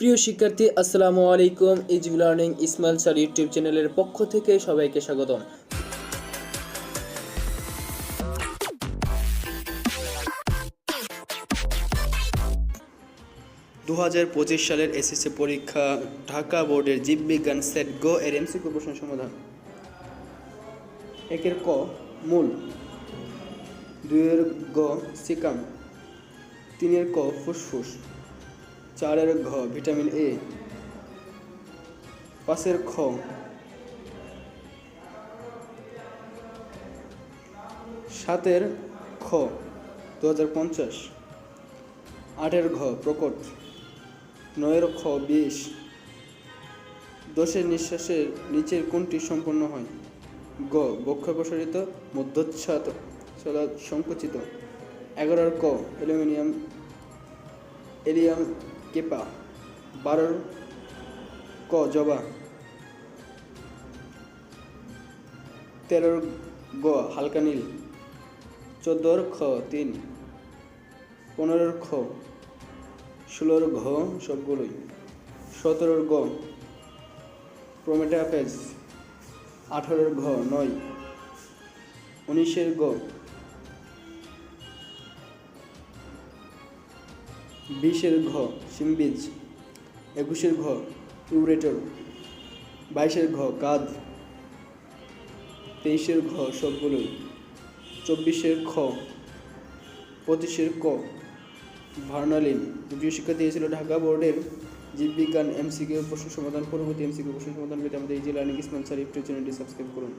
প্রিয় শিক্ষার্থী, আসসালামু আলাইকুম। Easy learning Ismail sir YouTube চ্যানেলের পক্ষ থেকে সবাইকে স্বাগতম। দু হাজার পঁচিশ সালের এসএসসি পরীক্ষা, ঢাকা বোর্ডের জীববিজ্ঞান সেট গো এর এমসিকিউ প্রশ্ন সমাধান। একের ক, মূল। দুইয়ের গ, সিকাম। তিনের ক, ফুসফুস। চারের ঘ, ভিটামিন এ। পাঁচের খ। সাতের খ দু হাজার পঞ্চাশ। আটের ঘ, প্রকট। নয়ের খ, বিষ। দশের নিঃশ্বাসের নিচের কোনটি সম্পন্ন হয়? গ বক্ষ প্রসারিত মধ্যচ্ছাদ সংকুচিত। এগারোর ক, অ্যালুমিনিয়াম, এলিয়াম কেপা, বারোর ক, জবা। তেরোর গ, হালকা নীল। চোদ্দোর খ, তিন। পনেরোর খ, ষোলোর ঘ, সবগুলোই। সতেরোর গ প্রোমেটাফেজ আঠারোর ঘ, নয়। উনিশের গ বিশের ঘ, সিমবিজ। একুশের ঘ, ইউরেটর। বাইশের ঘ, কাদ। তেইশের ঘ, সবগুলোই। চব্বিশের খ, পঁচিশের ক। ভার্নালিন প্রিয় শিক্ষার্থী এই ছিল ঢাকা বোর্ডের জীববিজ্ঞান এমসিকিউ, প্রশ্ন সমাধান পরবর্তী এমসিকিউ, প্রশ্ন সমাধান পেতে আমাদের এই যে লার্নিং স্পন্সার ইউটিউব চ্যানেলটি সাবস্ক্রাইব করুন।